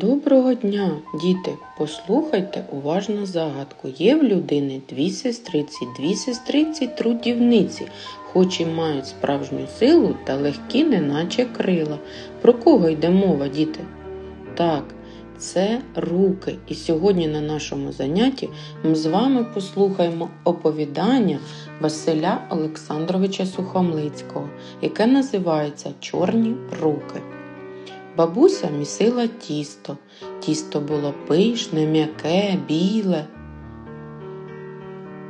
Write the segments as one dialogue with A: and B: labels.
A: Доброго дня, діти! Послухайте уважно загадку. Є в людини дві сестриці, дві сестриці трудівниці, хоч і мають справжню силу та легкі, неначе крила. Про кого йде мова, діти? Так, це руки. І сьогодні на нашому занятті ми з вами послухаємо оповідання Василя Олександровича Сухомлицького, яке називається Чорні руки. Бабуся місила тісто. Тісто було пишне, м'яке, біле.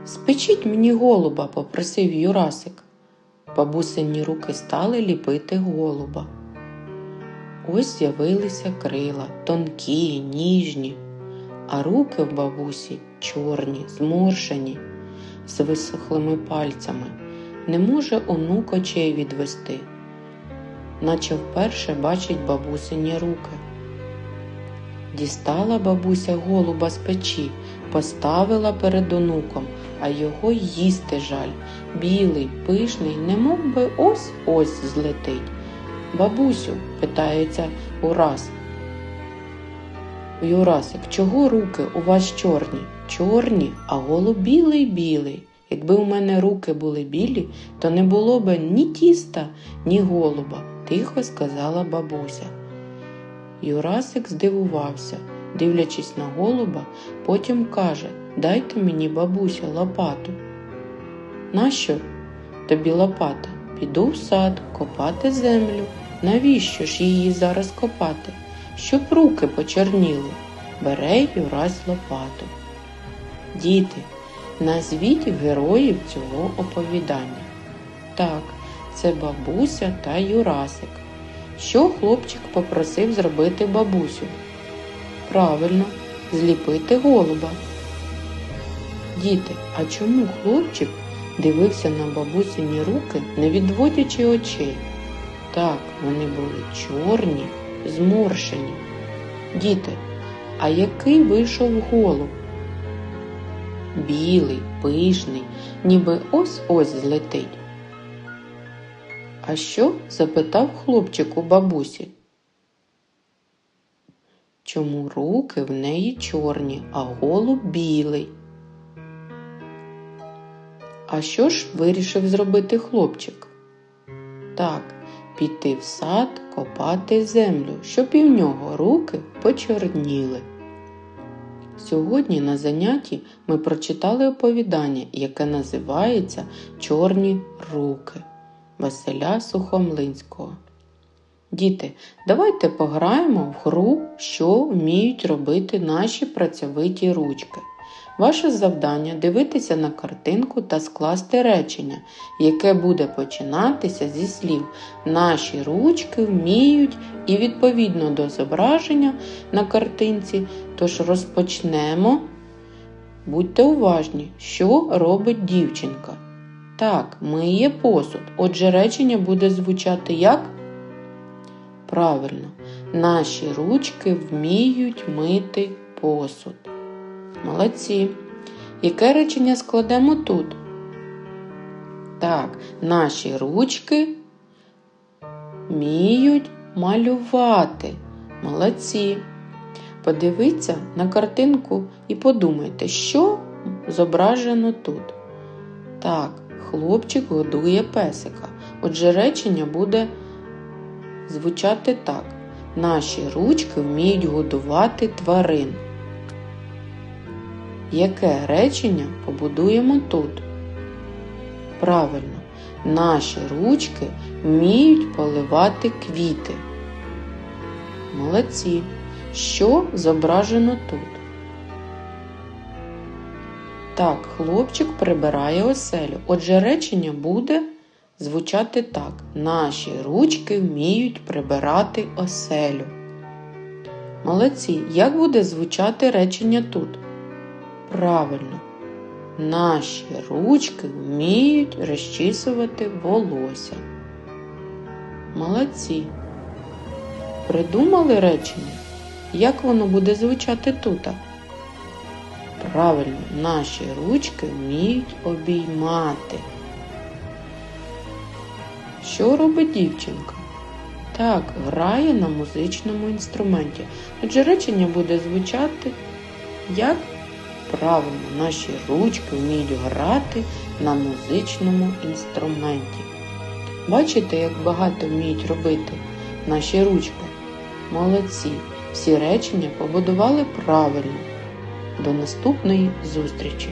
A: Спечіть мені голуба, попросив Юрасик. Бабусині руки стали ліпити голуба. Ось з'явилися крила, тонкі, ніжні, а руки в бабусі чорні, зморшені, з висохлими пальцями. Не може онук очей відвести наче вперше бачить бабусині руки. Дістала бабуся голуба з печі, поставила перед онуком, а його їсти жаль. Білий, пишний, немов би ось ось злетить. Бабусю, питається Ураз. Юрасик, чого руки у вас чорні? Чорні, а голуб білий білий. Якби у мене руки були білі, то не було б ні тіста, ні голуба тихо сказала бабуся. Юрасик здивувався, дивлячись на голуба, потім каже Дайте мені, бабуся, лопату. Нащо тобі лопата? Піду в сад копати землю. Навіщо ж її зараз копати? Щоб руки почорніли. Бере Юрась лопату. Діти, назвіть героїв цього оповідання. Так, це бабуся та Юрасик. Що хлопчик попросив зробити бабусю? Правильно, зліпити голуба. Діти, а чому хлопчик дивився на бабусині руки, не відводячи очей? Так, вони були чорні, зморшені. Діти, а який вийшов голуб? Білий, пишний, ніби ось ось злетить. А що? запитав хлопчик у бабусі. Чому руки в неї чорні, а голуб білий? А що ж вирішив зробити хлопчик? Так, піти в сад копати землю, щоб і в нього руки почорніли. Сьогодні на занятті ми прочитали оповідання, яке називається Чорні руки. Василя Сухомлинського. Діти, давайте пограємо в гру, що вміють робити наші працьовиті ручки. Ваше завдання дивитися на картинку та скласти речення, яке буде починатися зі слів Наші ручки вміють і відповідно до зображення на картинці. Тож розпочнемо. Будьте уважні, що робить дівчинка. Так, миє посуд. Отже, речення буде звучати як? Правильно, наші ручки вміють мити посуд. Молодці. Яке речення складемо тут? Так, наші ручки вміють малювати. Молодці. Подивіться на картинку і подумайте, що зображено тут. Так, Хлопчик годує песика. Отже, речення буде звучати так. Наші ручки вміють годувати тварин. Яке речення побудуємо тут? Правильно, наші ручки вміють поливати квіти. Молодці. Що зображено тут? Так, хлопчик прибирає оселю. Отже, речення буде звучати так. Наші ручки вміють прибирати оселю. Молодці. Як буде звучати речення тут? Правильно. Наші ручки вміють розчісувати волосся. Молодці. Придумали речення? Як воно буде звучати тут? Правильно, наші ручки вміють обіймати. Що робить дівчинка? Так, грає на музичному інструменті. Отже, речення буде звучати як правильно наші ручки вміють грати на музичному інструменті. Бачите, як багато вміють робити наші ручки? Молодці! Всі речення побудували правильно. До наступної зустрічі!